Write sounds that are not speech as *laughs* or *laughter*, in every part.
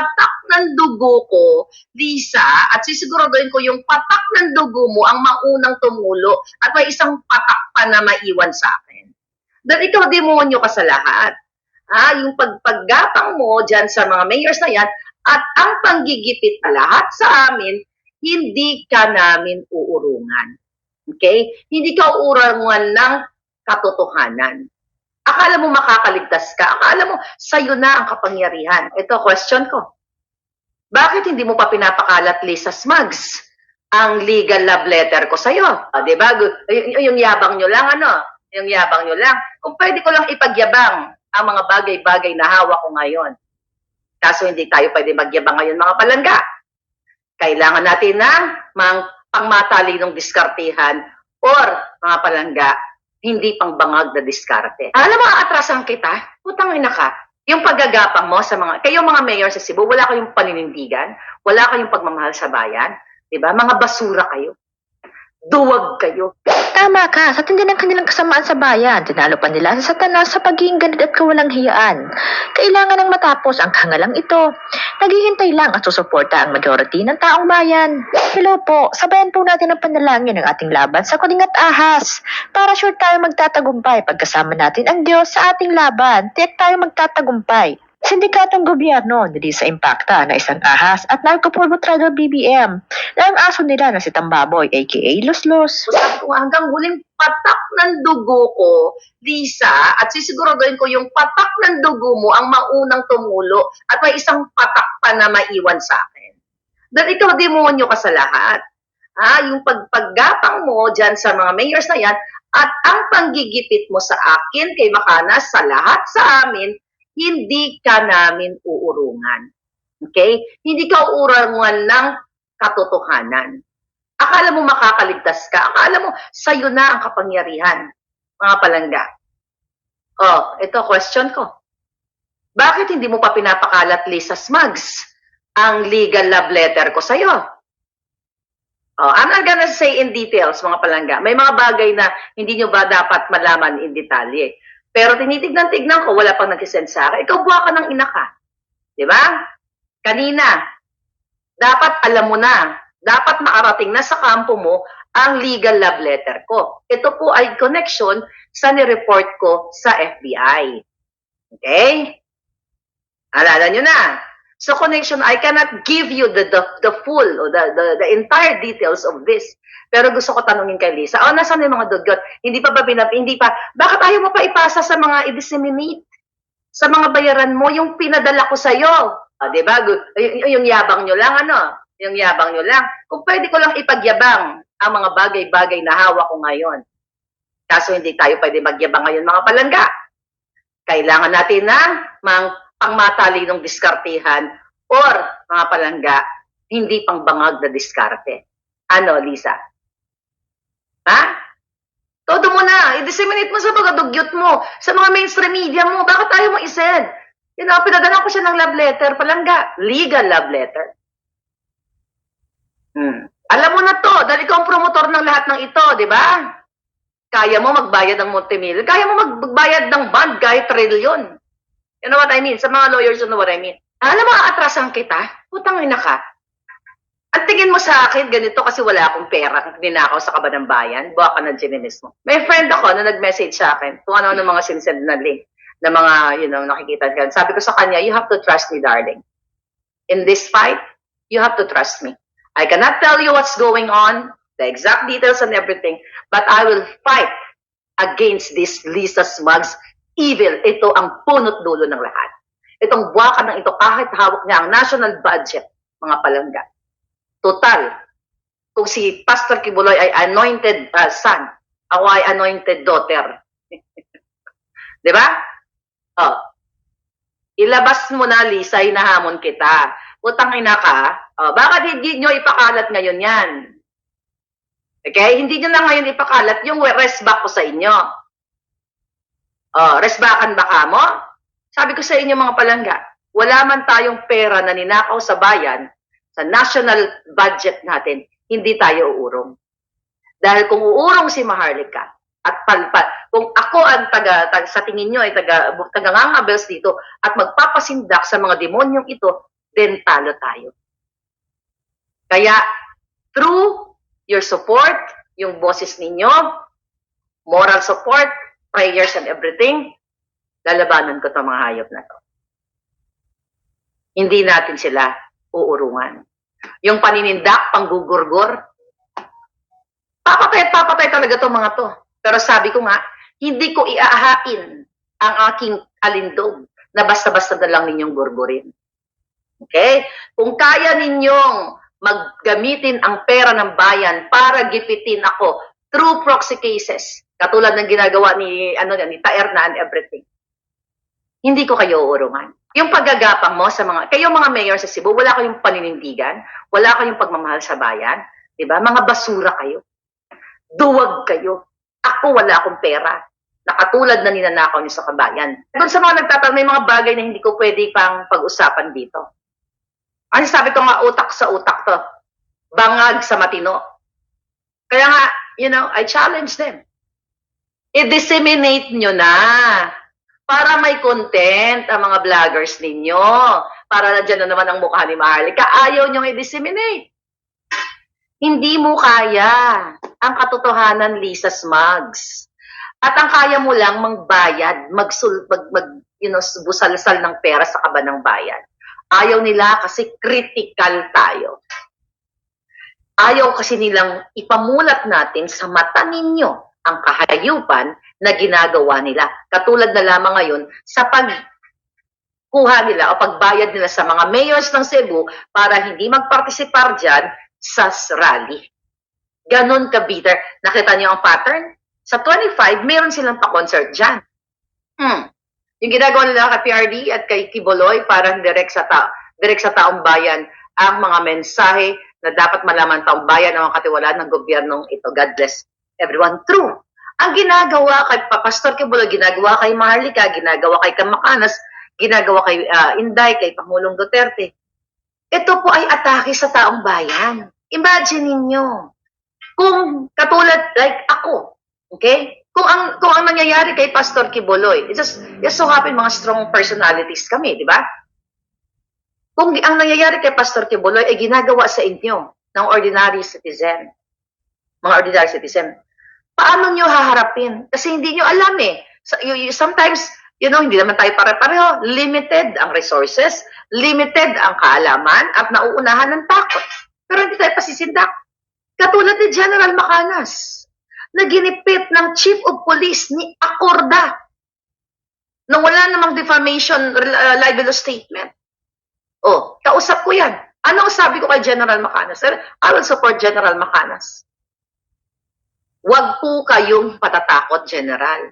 patak ng dugo ko, Lisa, at sisiguraduhin ko yung patak ng dugo mo ang maunang tumulo at may isang patak pa na maiwan sa akin. Dahil ikaw demonyo ka sa lahat. Ha, yung pagpaggapang mo dyan sa mga mayors na yan at ang panggigipit na lahat sa amin, hindi ka namin uurungan. Okay? Hindi ka uurungan ng katotohanan. Akala mo makakaligtas ka. Akala mo sa'yo na ang kapangyarihan. Ito, question ko. Bakit hindi mo pa pinapakalat, Lisa Smugs, ang legal love letter ko sa'yo? Ah, di ba? Y- yung yabang nyo lang, ano? Yung yabang nyo lang. Kung pwede ko lang ipagyabang ang mga bagay-bagay na hawak ko ngayon. Kaso hindi tayo pwede magyabang ngayon, mga palangga. Kailangan natin ng mga pangmatalinong diskartihan or mga palangga, hindi pang bangag na diskarte. Alam mo, atrasan kita, putang ina ka, yung paggagapang mo sa mga, kayong mga mayor sa Cebu, wala kayong paninindigan, wala kayong pagmamahal sa bayan, di ba? Mga basura kayo. Duwag kayo. Tama ka, sa tindi ng kanilang kasamaan sa bayan, tinalo pa nila sa satanas sa pagiging ganit at kawalang hiyaan. Kailangan ng matapos ang hangalang ito. Naghihintay lang at susuporta ang majority ng taong bayan. Hello po, sabayan po natin ang panalangin ng ating laban sa kuling at ahas. Para sure tayo magtatagumpay pagkasama natin ang Diyos sa ating laban. Tiyak tayo magtatagumpay. Sindikatong gobyerno nili sa impakta na isang ahas at narcopulbo trader BBM na ang aso nila na si Tambaboy aka Los Los. So sabi ko nga, hanggang huling patak ng dugo ko, Lisa, at sisiguraduhin ko yung patak ng dugo mo ang maunang tumulo at may isang patak pa na maiwan sa akin. Dahil ikaw demonyo ka sa lahat. Ha, yung pagpaggapang mo dyan sa mga mayors na yan at ang panggigipit mo sa akin kay Makanas sa lahat sa amin, hindi ka namin uurungan. Okay? Hindi ka uurungan ng katotohanan. Akala mo makakaligtas ka. Akala mo sa'yo na ang kapangyarihan, mga palangga. Oh, ito question ko. Bakit hindi mo pa pinapakalat, Lisa Smugs, ang legal love letter ko sa'yo? Oh, I'm not gonna say in details, mga palangga. May mga bagay na hindi nyo ba dapat malaman in detalye. Pero tinitignan-tignan ko, wala pang nag-send sa akin. Ikaw buha ka ng ina ka. Di ba? Kanina, dapat alam mo na, dapat makarating na sa kampo mo ang legal love letter ko. Ito po ay connection sa ni-report ko sa FBI. Okay? Alala nyo na. So connection, I cannot give you the the, the full or the, the the entire details of this. Pero gusto ko tanungin kay Lisa, oh, nasaan yung mga dugyot? Hindi pa ba binab, hindi pa, bakit ayaw mo pa ipasa sa mga i-disseminate? Sa mga bayaran mo, yung pinadala ko sa'yo. Ah, di ba? Gu- Y- yung yabang nyo lang, ano? Yung yabang nyo lang. Kung pwede ko lang ipagyabang ang mga bagay-bagay na hawak ko ngayon. Kaso hindi tayo pwede magyabang ngayon, mga palangga. Kailangan natin ng mga pangmatalinong diskartihan or mga palangga, hindi pang bangag na diskarte. Ano, Lisa? Ha? Todo mo na. I-disseminate mo sa mga dugyot mo, sa mga mainstream media mo. Bakit tayo mo isend? You know, pinadala ko siya ng love letter, palangga. Legal love letter. Hmm. Alam mo na to, dahil ikaw ang promotor ng lahat ng ito, di ba? Kaya mo magbayad ng multimillion. Kaya mo mag- magbayad ng bond kahit trillion. You know what I mean? Sa mga lawyers, you know what I mean? Alam mo, atrasan kita. Putang ina ka. Ang tingin mo sa akin, ganito kasi wala akong pera. Ninakaw sa kaba ng bayan. Buha ka ng genimis mo. May friend ako na nag-message sa akin kung ano ng mga sinsend na link na mga, you know, nakikita ka. Sabi ko sa kanya, you have to trust me, darling. In this fight, you have to trust me. I cannot tell you what's going on, the exact details and everything, but I will fight against this Lisa Smugs evil. Ito ang punot dulo ng lahat. Itong buwakan ng ito kahit hawak niya ang national budget, mga palangga. Total, kung si Pastor Kibuloy ay anointed uh, son, ako ay anointed daughter. *laughs* Di ba? Oh. Ilabas mo na, Lisa, hinahamon kita. Utang ina ka, oh, bakit hindi nyo ipakalat ngayon yan? Okay? Hindi nyo na ngayon ipakalat yung rest back ko sa inyo. Rest backan ba ka mo? Sabi ko sa inyo mga palangga, wala man tayong pera na ninakaw sa bayan, sa national budget natin, hindi tayo uurong. Dahil kung uurong si Maharlika, at palpal, kung ako ang taga, taga sa tingin nyo ay taga, taga ngangabels dito, at magpapasindak sa mga demonyong ito, then talo tayo. Kaya, through your support, yung boses ninyo, moral support, prayers and everything, lalabanan ko itong mga hayop na to. Hindi natin sila uurungan. Yung paninindak, panggugurgur, papatay at papatay talaga itong mga to. Pero sabi ko nga, hindi ko iaahain ang aking alindog na basta-basta na lang ninyong gurgurin. Okay? Kung kaya ninyong maggamitin ang pera ng bayan para gipitin ako through proxy cases, katulad ng ginagawa ni ano ni Taerna and everything. Hindi ko kayo uurungan. Yung paggagapang mo sa mga kayo mga mayor sa Cebu, wala kayong paninindigan, wala kayong pagmamahal sa bayan, 'di ba? Mga basura kayo. Duwag kayo. Ako wala akong pera. Nakatulad na ninanakaw niyo sa kabayan. Doon sa mga nagtatanong, may mga bagay na hindi ko pwede pang pag-usapan dito. Ano sabi ko nga, utak sa utak to. Bangag sa matino. Kaya nga, you know, I challenge them. I-disseminate nyo na. Para may content ang mga vloggers ninyo. Para na dyan na naman ang mukha ni Maharlika. Ayaw nyo i-disseminate. Hindi mo kaya ang katotohanan, Lisa Smugs. At ang kaya mo lang mangbayad, magsul, mag, mag, you know, busalsal ng pera sa kaba ng bayan. Ayaw nila kasi critical tayo. Ayaw kasi nilang ipamulat natin sa mata ninyo ang kahayupan na ginagawa nila. Katulad na lamang ngayon sa pag kuha nila o pagbayad nila sa mga mayors ng Cebu para hindi magpartisipar dyan sa rally. Ganon ka, Peter. Nakita niyo ang pattern? Sa 25, meron silang pa-concert dyan. Hmm. Yung ginagawa nila kay PRD at kay Kiboloy parang direct sa, ta direct sa taong bayan ang mga mensahe na dapat malaman taong bayan ang katiwalaan ng gobyernong ito. God bless everyone. True. Ang ginagawa kay Pa- Pastor Kiboloy, ginagawa kay Maharlika, ginagawa kay Kamakanas, ginagawa kay ah, Inday, kay Pangulong Duterte. Ito po ay atake sa taong bayan. Imagine ninyo, kung katulad like ako, Okay? Kung ang kung ang nangyayari kay Pastor Kiboloy, it just, just so happen mga strong personalities kami, di ba? Kung ang nangyayari kay Pastor Kiboloy ay ginagawa sa inyo ng ordinary citizen, mga ordinary citizen, paano nyo haharapin? Kasi hindi nyo alam eh. Sometimes, you know, hindi naman tayo pare-pareho. Limited ang resources, limited ang kaalaman, at nauunahan ng takot. Pero hindi tayo pasisindak. Katulad ni General Macanas na ginipit ng Chief of Police ni Acorda nang wala namang defamation uh, libel statement. Oh, kausap ko yan. Ano ang sabi ko kay General Macanas? Sir, I will support General Macanas. Huwag po kayong patatakot, General.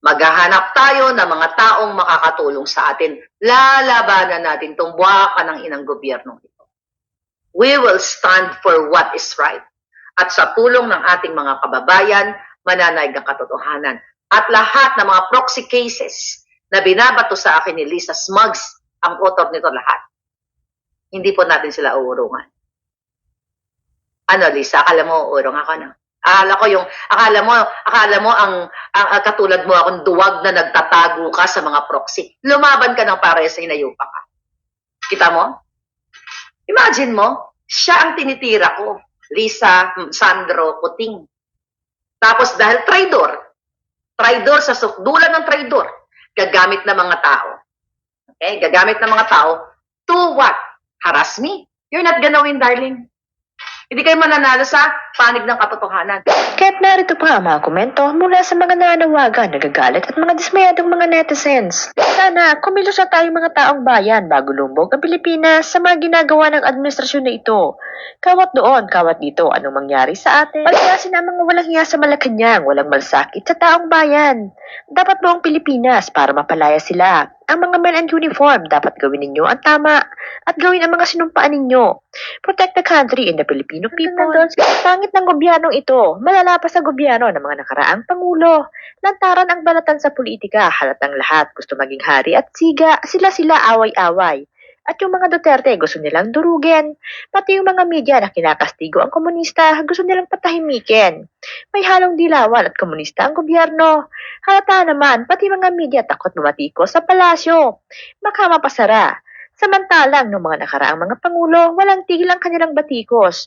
Maghahanap tayo ng mga taong makakatulong sa atin. Lalabanan natin itong buwakan ng inang gobyernong ito. We will stand for what is right at sa tulong ng ating mga kababayan, mananaig ang katotohanan. At lahat ng mga proxy cases na binabato sa akin ni Lisa Smugs, ang author nito lahat. Hindi po natin sila uurungan. Ano, Lisa, akala mo uurong ako, no? Akala ko yung, akala mo, akala mo ang, ang, ang katulad mo akong duwag na nagtatago ka sa mga proxy. Lumaban ka ng para sa inayupa ka. Kita mo? Imagine mo, siya ang tinitira ko. Lisa Sandro Kuting. Tapos dahil traidor, traidor sa sukdulan ng traidor, gagamit ng mga tao. Okay? Gagamit ng mga tao to what? Harass me? You're not gonna win, darling. Hindi kayo mananalo sa panig ng katotohanan. Kaya't narito pa ang mga komento mula sa mga nananawagan, nagagalit at mga dismayadong mga netizens. Sana kumilos na tayong mga taong bayan bago lumbog ang Pilipinas sa mga ginagawa ng administrasyon na ito. Kawat doon, kawat dito, anong mangyari sa atin? Pagkasin ang mga walang hiya sa Malacanang, walang malsakit sa taong bayan. Dapat buong Pilipinas para mapalaya sila. Ang mga men and uniform, dapat gawin ninyo ang tama at gawin ang mga sinumpaan ninyo. Protect the country and the Filipino people. Pangit ng gobyernong ito, malala pa sa gobyerno ng mga nakaraang pangulo. Lantaran ang balatan sa politika, halatang lahat gusto maging hari at siga, sila-sila away-away. At yung mga Duterte gusto nilang durugin. Pati yung mga media na kinakastigo ang komunista, gusto nilang patahimikin. May halong dilawan at komunista ang gobyerno. Halata naman, pati mga media takot mamatiko sa palasyo. Baka. Samantalang, noong mga nakaraang mga pangulo, walang tigil ang kanilang batikos.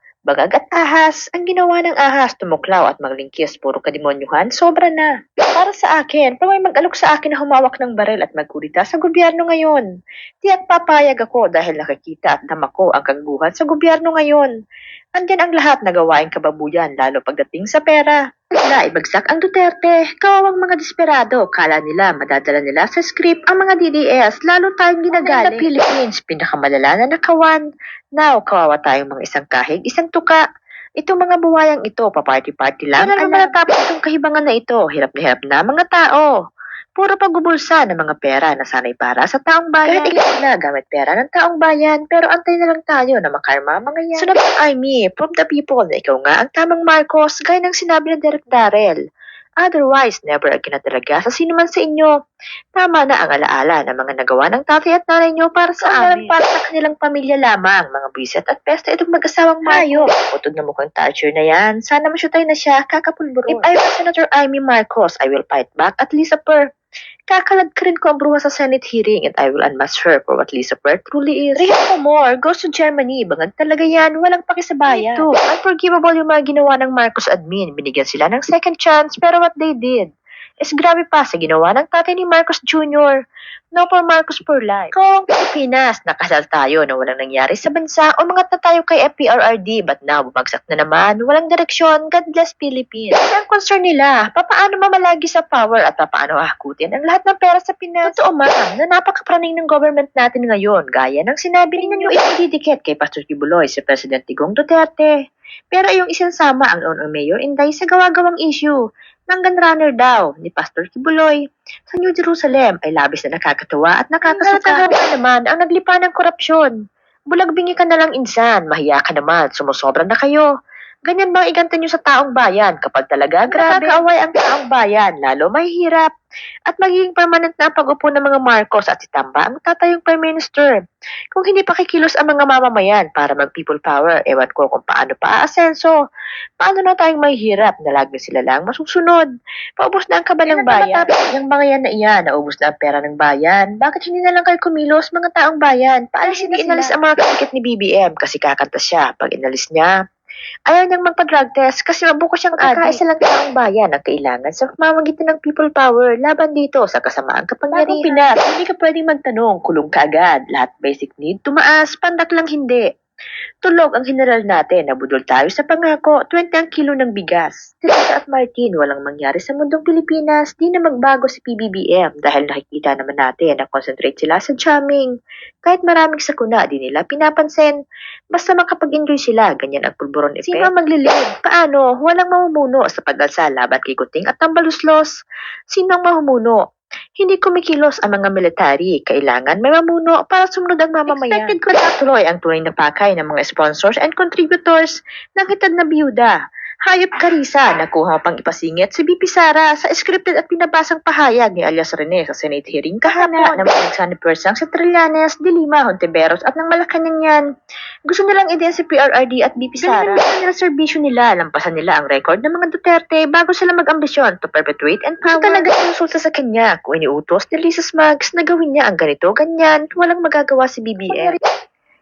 Bagag at ahas, ang ginawa ng ahas, tumuklaw at maglingkis, puro kademonyuhan, sobra na. Para sa akin, pag may mag-alok sa akin na humawak ng baril at magkulita sa gobyerno ngayon, tiyak papayag ako dahil nakikita at namako ang kaguhan sa gobyerno ngayon. Andyan ang lahat na gawaing kababuyan, lalo pagdating sa pera. Na ibagsak ang Duterte, kawawang mga desperado, kala nila madadala nila sa script ang mga DDS, lalo tayong ginagaling. Sa Philippines, pinakamalala na nakawan. Now, kawawa tayong mga isang kahig, isang tuka. Itong mga buwayang ito, paparty-party lang. Kailan naman natapos itong kahibangan na ito? Hirap na hirap na mga tao. Puro pagbubulsa ng mga pera na sanay para sa taong bayan. Kahit ikaw na gamit pera ng taong bayan, pero antay na lang tayo na makarma mga yan. Sunod ang Amy, prove the people na ikaw nga ang tamang Marcos, gaya ng sinabi ng Derek Darrell. Otherwise, never again na talaga sa sino man sa inyo. Tama na ang alaala ng mga nagawa ng tatay at nanay nyo para sa amin. para sa kanilang pamilya lamang, mga bisit at pesta itong mag-asawang Mayo. Utod na mukhang torture na yan. Sana masyutay na siya, kakapulburon. If I were Senator Amy Marcos, I will fight back at Lisa Per. Kakalad ka rin ko ang bruha sa Senate hearing and I will unmask her for what Lisa Per truly is. Rihanna Moore goes to Germany. Bangag talaga yan. Walang pakisabayan. Ito, unforgivable yung mga ginawa ng Marcos admin. Binigyan sila ng second chance pero what they did is grabe pa sa ginawa ng tatay ni Marcos Jr. No for Marcos for life. Kung Pilipinas, nakasal tayo na walang nangyari sa bansa, umangat na tayo kay FPRRD, but now bumagsak na naman, walang direksyon, God bless Philippines. Kasi ang concern nila, papaano mamalagi sa power at papaano hakutin ang lahat ng pera sa Pinas. Totoo ma'am, na napakapraning ng government natin ngayon, gaya ng sinabi ninyo itididikit kay Pastor Kibuloy si President Digong Duterte. Pero yung isinsama ang noon mayor Inday sa gawa-gawang issue ng gunrunner daw ni Pastor Kibuloy sa New Jerusalem ay labis na nakakatawa at nakakasuka. Nakakatawa naman ang naglipa ng korupsyon. Bulagbingi ka na lang insan, mahiya ka naman, sumusobra na kayo. Ganyan bang iganta nyo sa taong bayan kapag talaga grabe nakakaaway ang taong bayan, lalo mahihirap. At magiging permanent na ang pag-upo ng mga Marcos at si Tamba ang tatayong Prime Minister. Kung hindi pa kikilos ang mga mamamayan para mag-people power, ewan ko kung paano pa aasenso. Paano na tayong mahihirap na lagi sila lang masusunod? Paubos na ang kaba ng bayan. Yung mga yan na iyan, naubos na ang pera ng bayan. Bakit hindi na lang kayo kumilos mga taong bayan? Paalisin na inalis ang mga kakit ni BBM kasi kakanta siya. Pag inalis niya, Ayaw niyang magpa-drug test kasi mabuko siyang Magkakaisa lang taong bayan ang kailangan sa pamamagitan ng people power laban dito sa kasamaang kapangyarihan. Bagong Pinas, hindi ka pwedeng magtanong, kulong ka agad. Lahat basic need, tumaas, pandak lang hindi. Tulog ang general natin, nabudol tayo sa pangako, 20 ang kilo ng bigas. Teresa at Martin, walang mangyari sa mundong Pilipinas, di na magbago si PBBM dahil nakikita naman natin na concentrate sila sa jamming. Kahit maraming sakuna, di nila pinapansin. Basta makapag-enjoy sila, ganyan ang pulburon effect. Sino ang maglilid? Paano? Walang mamumuno sa pag-alsa laban kay Kuting at Tambaluslos. Sino ang mamumuno? Hindi kumikilos ang mga military. Kailangan may mamuno para sumunod ang mamamayan. Expected ko na tuloy ang tunay na pakay ng mga sponsors and contributors ng hitad na biyuda. Hayop Karisa, nakuha pang ipasingit si BP Sara sa scripted at pinabasang pahayag ni alias Rene sa Senate hearing kahapon ng mga persang sa Trillanes, Dilima, Hontiveros at ng Malacanang yan. Gusto nilang ideya si PRRD at BP Sara. Ganyan nila serbisyo nila, lampasan nila ang record ng mga Duterte bago sila mag-ambisyon to perpetuate and power. Kasi talaga insulta sa kanya kung iniutos ni Lisa Smugs na gawin niya ang ganito, ganyan, walang magagawa si BBM.